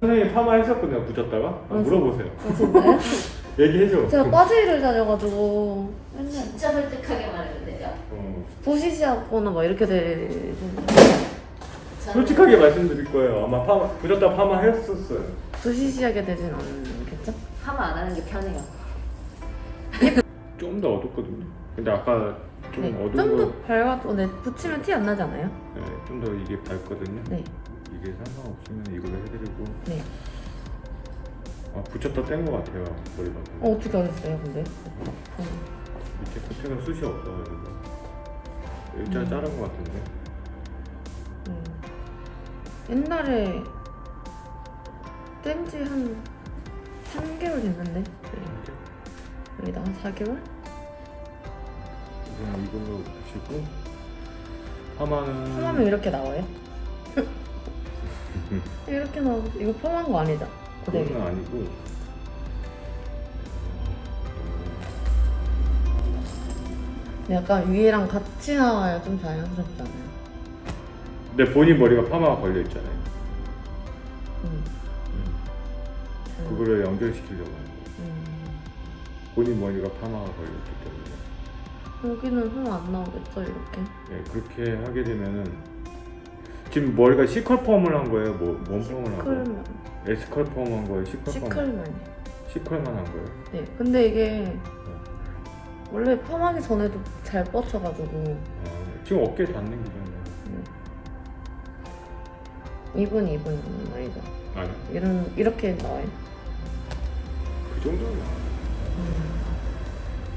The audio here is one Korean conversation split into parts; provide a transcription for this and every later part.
선생님 파마 했었거든요 붙였다가 아, 아, 물어보세요 아, 진짜요? 얘기해줘 제가 그- 빠지를 다녀가지고 맨날 진짜 솔직하게 말해도 돼요? 어, 부시시하거나 막 이렇게 되는 저는 솔직하게 말씀드릴 거예요 아마 파마 붙였다 파마 했었어요 부시시하게 되진 않겠죠? 파마 안 하는 게 편해요. 좀 더 어둡거든요 근데 아까 좀 네. 어두운 좀더 거 밝아도 네, 붙이면 티 안 나지 않아요? 네, 좀 더 이게 밝거든요 네. 이게 상관없으면 이걸로 해드리고 네. 아 붙였다 뗀 거 같아요 머리 봐서 어, 어떻게 하셨어요, 근데? 어. 밑에 끝에가 숱이 없어가지고 일자 음. 자른 거 같은데 음. 옛날에 뗀지 한 3개월 됐는데 네. 여기다 한 4개월? 그냥 이걸로 붙이고 파마는 펌하면 이렇게 나와요? 이렇게 나와 이거 펌한 거? 고데기 그건 아니고 약간 위에랑 같이 나와야 좀 자연스럽지 않아요? 근데 본인 머리가 파마가 걸려 있잖아요 음. 음. 그거를 연결시키려고 하는 거예요 음. 본인 머리가 파마가 걸려 있기 때문에 여기는 흠안 나오겠죠 이렇게? 네, 그렇게 하게 되면은 지금 머리가 시컬 펌을 한 거예요? 뭐, 뭔 펌을 한 거예요? 시컬만 에스컬 펌 한 거예요? 시컬 펌? 시컬만 시컬만 한 거예요? 네 근데 이게 원래 펌하기 전에도 잘 뻗쳐가지고 아, 지금 어깨 닿는 기준이에요 2분 2분 아니죠 아니 이런 이렇게 나와요 그 정도는 나와요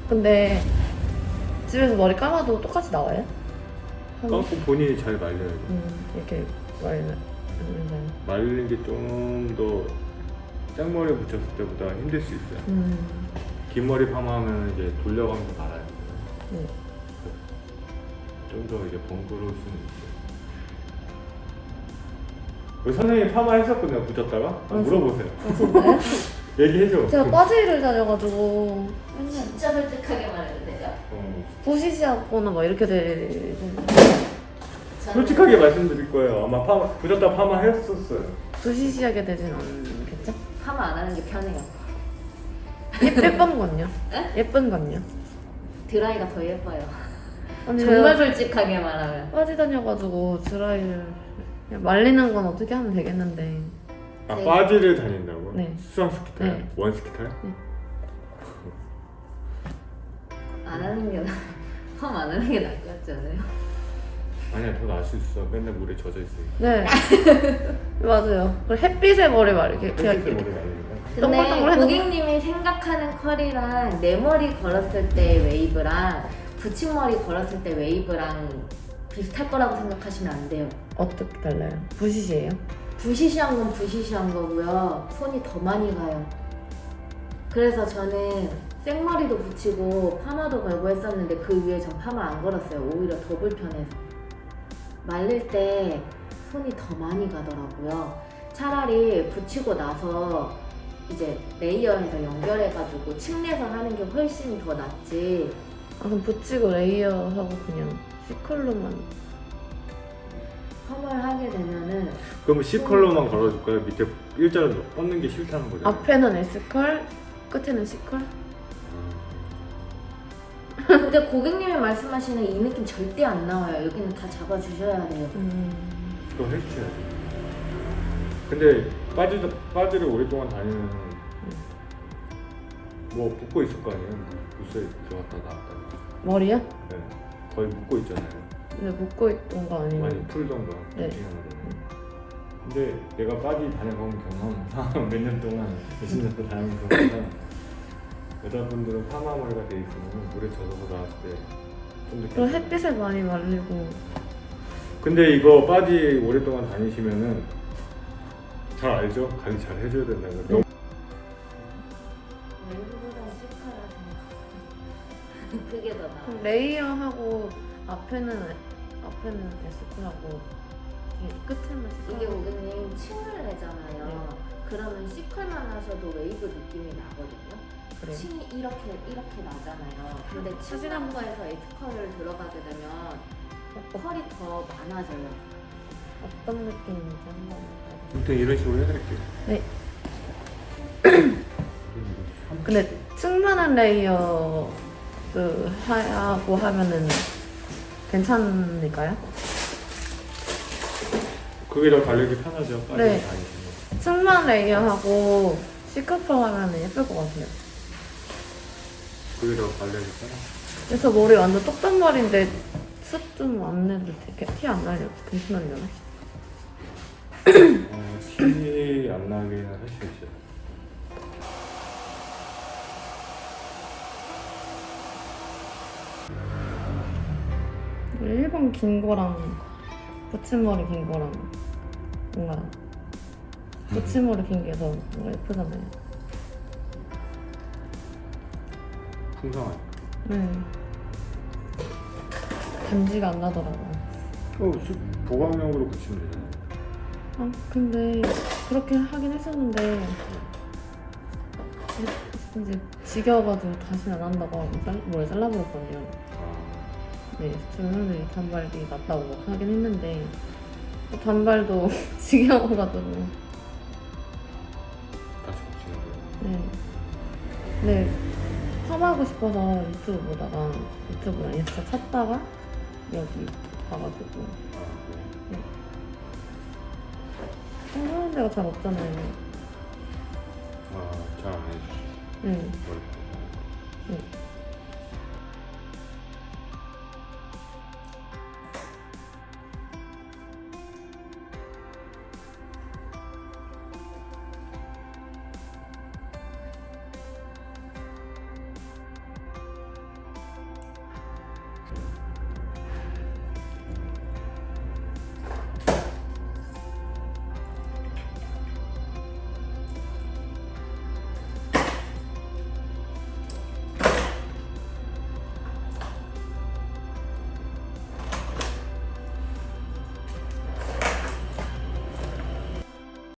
근데 집에서 머리 감아도 똑같이 나와요? 한- 감고 본인이 잘 말려야죠 음, 이렇게 말면 말리는 게 좀 더 생머리 붙였을 때보다 힘들 수 있어요. 음, 긴 머리 파마하면 이제 돌려가면서 말아요. 네. 좀 더 이제 번거로울 수는 있어요. 왜 선생님 파마 했었거든요 붙였다가? 아, 아, 물어보세요. 아 진짜요? 얘기해줘. 제가 그- 빠지를 다녀가지고. 맨날 진짜 솔직하게 말해도 돼요? 어, 부시시하거나 막 이렇게 되는 솔직하게 말씀드릴 거예요 아마 파마 붙였다 파마 했었어요 부시시하게 되진 않겠죠? 파마 안 하는 게 편해요. 예, 예쁜 건요? 에? 예쁜 건요? 드라이가 더 예뻐요. 아니 정말 제가 솔직하게 말하면. 빠지 다녀가지고 드라이를 그냥 말리는 건 어떻게 하면 되겠는데 아 네. 바지를 다닌다고? 네. 수상 스키 타요? 네. 원 스키 타요? 안 하는 게 나. 펌안 하는 게 같지 않아요? 아니야 더 나을 수 있어 맨날 물에 젖어 있으니까 네 맞아요 그리고 햇빛에 머리 말게 그냥 햇빛에 이렇게 머리 말리니까 근데 동글동글해도- 고객님이 생각하는 컬이랑 내 머리 걸었을 때 웨이브랑 붙임머리 걸었을 때 웨이브랑 비슷할 거라고 생각하시면 안 돼요. 어떻게 달라요? 부시시예요? 부시시한 건 부시시한 거고요. 손이 더 많이 가요. 그래서 저는 생머리도 붙이고 파마도 걸고 했었는데 그 위에 전 파마 안 걸었어요. 오히려 더 불편해서. 말릴 때 손이 더 많이 가더라고요. 차라리 붙이고 나서 이제 레이어해서 연결해가지고 층내서 하는 게 훨씬 더 낫지. 아 그럼 붙이고 레이어하고 그냥 시컬로만 펌을 하게 되면은 그러면 C 컬러만 걸어줄까요? 밑에 일자로 뻗는 게 싫다는 거죠? 앞에는 S컬 끝에는 C컬? 근데 고객님이 말씀하시는 이 느낌 절대 안 나와요. 여기는 다 잡아주셔야 돼요. 음... 그거 해주셔야죠 근데 바지, 바지를 오랫동안 다니면 뭐 묶고 있을 거 아니에요? 무쇠 들어갔다 나왔다 머리요? 네. 거의 묶고 있잖아요 근데 묶고 있던 거 아니면 많이 풀던가 네. 네. 근데 내가 바지 다녀본 경험 몇년 동안 몇십 년 동안 다녀본 경험상 여자분들은 파마 머리가 돼 있으면 물에 젖어서 나왔을 때좀 더 그리고 햇빛에 많이 말리고 근데 이거 바지 오랫동안 다니시면은 잘 알죠? 관리 잘 해줘야 된다는 거. 웨이브보다 시컬하세요. 그게 더 나아. 그럼 레이어하고 앞에는 앞에는 뒤에 끝에는 이게 고객님 층을 내잖아요. 네. 그러면 시컬만 하셔도 웨이브 느낌이 나거든요. 그래요? 층이 이렇게 이렇게 나잖아요. 근데 층이란 거에서 S컬을 들어가게 되면 어, 컬이 더 많아져요. 어떤 느낌인지 한번 아무튼 이런 식으로 해드릴게요. 네. 한 근데 충분한 레이어드 하고 하면은 괜찮을까요? 그게 더 달리기 편하죠. 빨리 네. 다니시면. 충만 레이어하고 C커플 하면 예쁠 것 같아요. 달리기 편하죠. 그래서 머리 완전 똑딱머리인데 숱좀안 내도 되게 티 안 나요. 괜찮으려나? 어, 티안 나게는 할수 있어요. 일본 긴 거랑 붙임머리 긴 거랑 뭔가 붙임머리 긴 게 더 뭔가 예쁘잖아요. 풍성하게. 네. 단지가 안 나더라고요. 어, 수- 보강용으로 붙이면 되잖아요. 아 근데 그렇게 하긴 했었는데 이제 지겨워가지고 다시는 안 한다고 잘, 머리 잘라버렸거든요. 아, 네, 주변들이 단발이 낫다고 하긴 했는데 또 단발도 지겨워가지고 다시 붙이는 거. 네. 네, 펌하고 싶어서 유튜브 보다가 유튜브나 인스타 찾다가 여기 봐가지고 아, 네. 데가 잘 없잖아요. 아, 잘안 해주시죠. 네, 머리. 네.